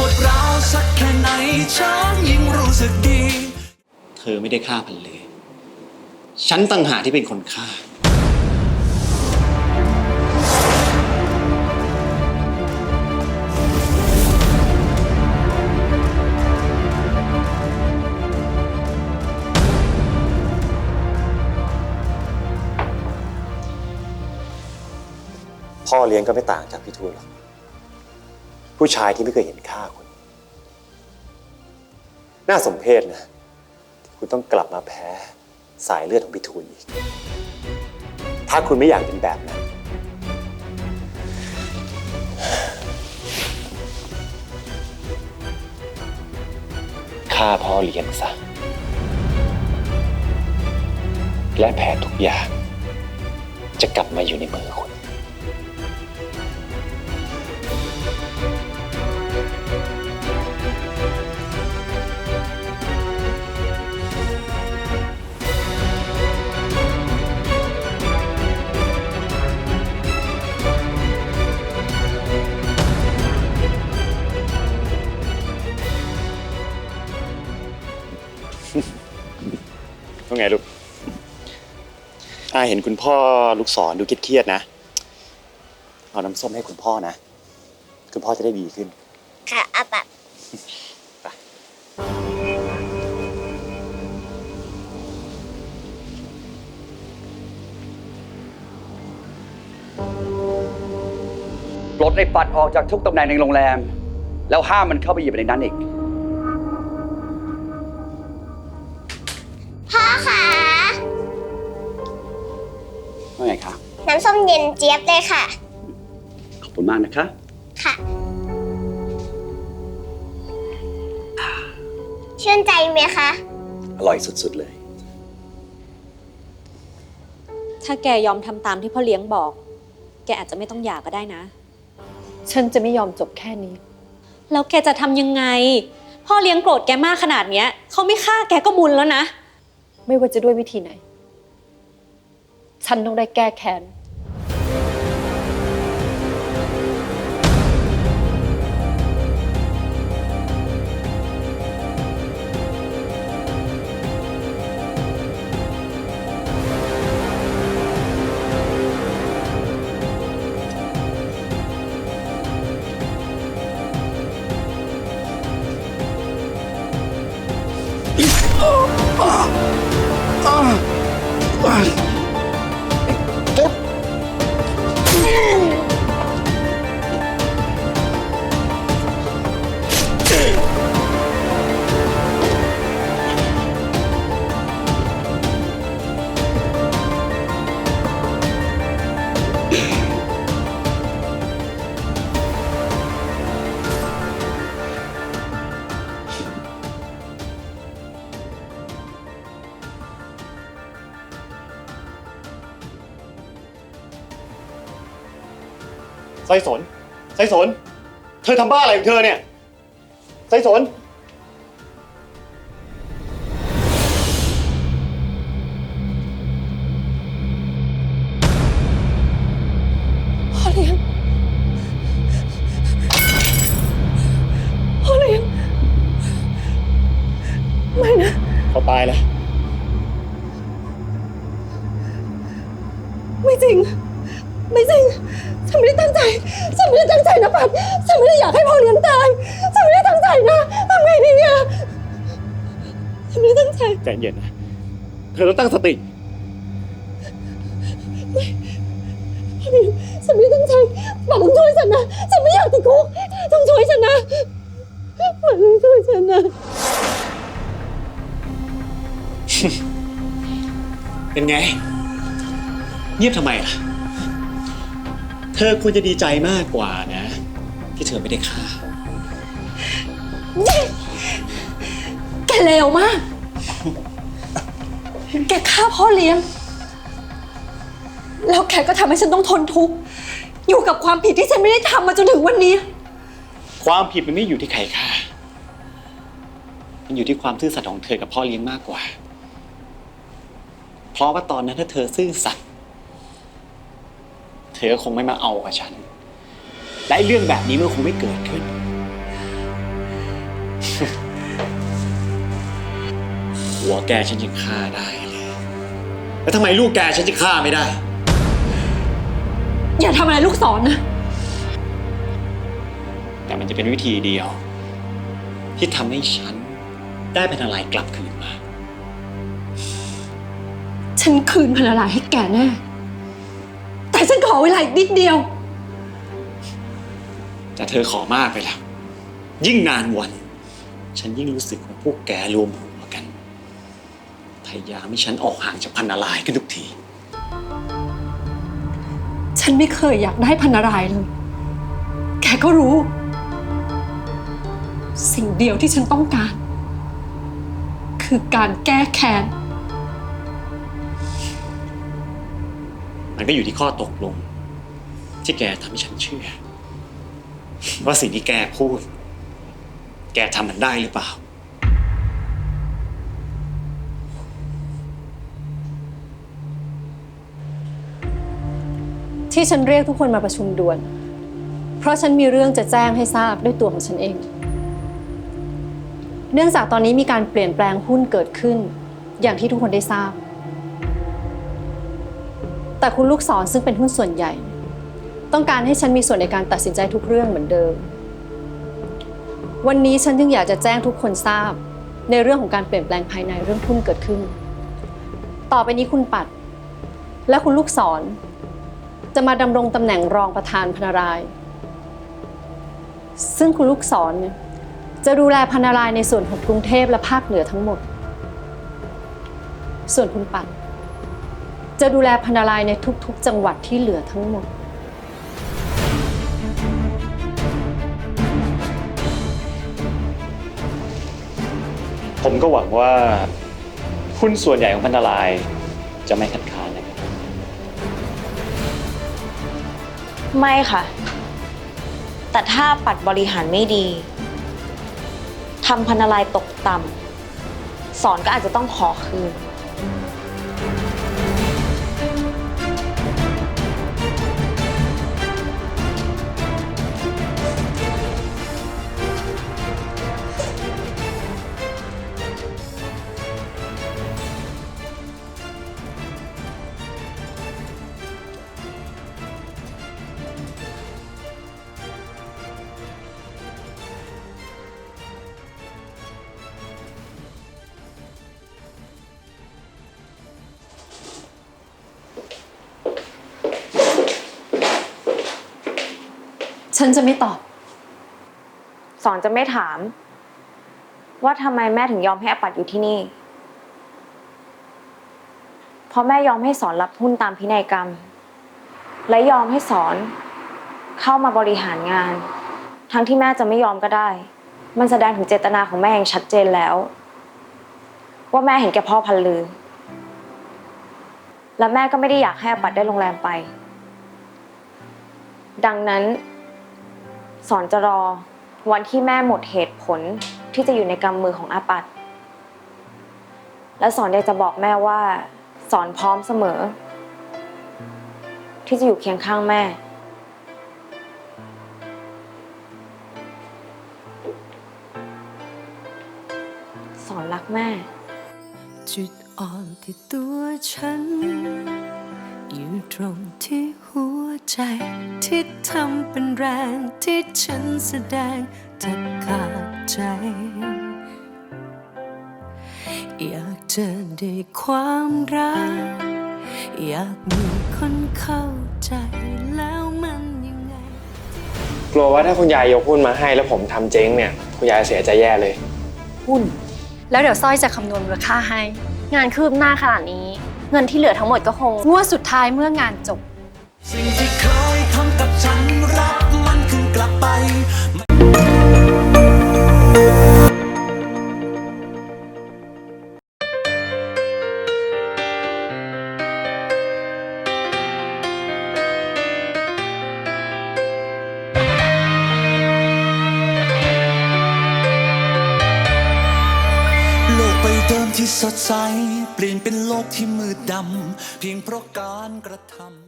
ปวดร้าวสักแค่ไหนฉันยิ่งรู้สึกดี เธอไม่ได้ฆ่าพันเลย ฉันต่างหากที่เป็นคนฆ่า พ่อเลี้ยงก็ไม่ต่างจากพี่ทูลหรอก ผู้ชายที่ไม่เคยเห็นค่าคุณ น่าสมเพชนะที่คุณต้องกลับมาแพ้สายเลือดของพี่ทูลอีก ถ้าคุณไม่อยากเป็นแบบนั้น ฆ่าพ่อเลี้ยงซะ และแผนทุกอย่าง จะกลับมาอยู่ในมือคุณ ไงลูกอาเห็นคุณพ่อลูกศรดูเครียดๆนะ เอาน้ำส้มให้คุณพ่อนะ คุณพ่อจะได้ดีขึ้น ค่ะอาปะปลดไอ้ปัดออกจากทุกตำแหน่งในโรงแรม แล้วห้ามมันเข้าไปหยิบในนั้นอีก น้ำส้มเย็นเจี๊ยบเลยค่ะ ขอบคุณมากนะคะ ค่ะ ชื่นใจไหมคะ อร่อยสุดๆเลย ถ้าแกยอมทำตามที่พ่อเลี้ยงบอก แกอาจจะไม่ต้องหย่าก็ได้นะ ฉันจะไม่ยอมจบแค่นี้ แล้วแกจะทำยังไง พ่อเลี้ยงโกรธแกมากขนาดเนี้ยเขาไม่ฆ่าแกก็บุญแล้วนะ ไม่ว่าจะด้วยวิธีไหน ฉันต้องได้แก้แค้น God. ไซสนไซสน เธอทำบ้าอะไรของเธอเนี่ย ไซสน พ่อเลี้ยง พ่อเลี้ยง ไม่นะ เขาตายแล้ว ใจใจเย็นนะ เธอต้องตั้งสติพ่อเลี้ยงฉันไม่ได้ตั้งใจปัดต้องช่วยฉันนะ ฉันไม่อยากติดคุกต้องช่วยฉันนะปัดต้องช่วยฉันนะ เป็นไง เงียบทำไมล่ะ เธอควรจะดีใจมากกว่านะ ที่เธอไม่ได้ฆ่า แกเลวมาก แกฆ่าพ่อเลี้ยง แล้วแกก็ทำให้ฉันต้องทนทุกข์ อยู่กับความผิดที่ฉันไม่ได้ทำมาจนถึงวันนี้ ความผิดมันไม่อยู่ที่ใครค่ะมันอยู่ที่ความซื่อสัตย์ของเธอกับพ่อเลี้ยงมากกว่า เพราะว่าตอนนั้นถ้าเธอซื่อสัตย์ เธอคงไม่มาเอากับฉัน และเรื่องแบบนี้มันคงไม่เกิดขึ้นหัวแกฉันยังฆ่าได้ แล้วทำไมลูกแกฉันจะฆ่าไม่ได้ อย่าทำอะไรลูกศรนะ แต่มันจะเป็นวิธีเดียว ที่ทำให้ฉันได้พันอะไรกลับคืนมา ฉันคืนพันละลายให้แกแน่ แต่ฉันขอเวลาอีกนิดเดียว แต่เธอขอมากไปแล้ว ยิ่งนานวัน ฉันยิ่งรู้สึกว่าพวกแกรวมหัวกัน พยายามให้ฉันออกห่างจากพันนาลายขึ้นทุกที ฉันไม่เคยอยากได้พันนารายณ์เลย แกก็รู้ สิ่งเดียวที่ฉันต้องการ คือการแก้แค้น มันก็อยู่ที่ข้อตกลง ที่แกทำให้ฉันเชื่อ ว่าสิ่งที่แกพูด แกทำมันได้หรือเปล่า ที่ฉันเรียกทุกคนมาประชุมด่วน เพราะฉันมีเรื่องจะแจ้งให้ทราบด้วยตัวของฉันเอง เนื่องจากตอนนี้มีการเปลี่ยนแปลงหุ้นเกิดขึ้น อย่างที่ทุกคนได้ทราบ แต่คุณลูกศรซึ่งเป็นหุ้นส่วนใหญ่ ต้องการให้ฉันมีส่วนในการตัดสินใจทุกเรื่องเหมือนเดิม วันนี้ฉันจึงอยากจะแจ้งทุกคนทราบ ในเรื่องของการเปลี่ยนแปลงภายในเรื่องหุ้นเกิดขึ้น ต่อไปนี้คุณปัด และคุณลูกศร จะมาดำรงตำแหน่งรองประธานพนาราย ซึ่งคุณลูกศรเนี่ยจะดูแลพนารายในส่วนของกรุงเทพและภาคเหนือทั้งหมด ส่วนคุณปัดจะดูแลพนารายในทุกๆ จังหวัดที่เหลือทั้งหมด ผมก็หวังว่าหุ้นส่วนใหญ่ของพันนาลายจะไม่คัดค้านนะครับ ไม่ค่ะ แต่ถ้าปัดบริหารไม่ดีทำพันนาลายตกต่ำสอนก็อาจจะต้องขอคืน ฉันจะไม่ตอบ สอนจะไม่ถาม ว่าทำไมแม่ถึงยอมให้อปัดอยู่ที่นี่ เพราะแม่ยอมให้สอนรับหุ้นตามพินัยกรรม และยอมให้สอนเข้ามาบริหารงาน ทั้งที่แม่จะไม่ยอมก็ได้ มันแสดงถึงเจตนาของแม่อย่างชัดเจนแล้ว ว่าแม่เห็นแก่พ่อพันลือ และแม่ก็ไม่ได้อยากให้อปัดได้โรงแรมไป ดังนั้น สอนจะรอวันที่แม่หมดเหตุผลที่จะอยู่ในกำมือของอาปัด และสอนอยากจะบอกแม่ว่า สอนพร้อมเสมอ ที่จะอยู่เคียงข้างแม่ สอนรักแม่ จุดอ่อนที่ตัวฉัน อยู่ตรงที่หัวใจ ที่ทำเป็นแรงที่ฉันแสดงจะขาดใจ อยากจะได้ความรัก อยากมีคนเข้าใจแล้วมันยังไง กลัวว่าถ้าคุณยายยกหุ้นมาให้แล้วผมทำเจ๊งเนี่ย คุณยายเสียใจแย่เลย หุ้น แล้วเดี๋ยวสร้อยจะคำนวณมูลค่าให้ งานคืบหน้าขนาดนี้ เงินที่เหลือทั้งหมดก็คงงวดสุดท้ายเมื่องานจบ สิ่งที่เคยทำกับฉันรับมันคืนกลับไป โลกใบเดิมที่สดใส เปลี่ยนเป็นโลกที่มืดดำเพียงเพราะการกระทำ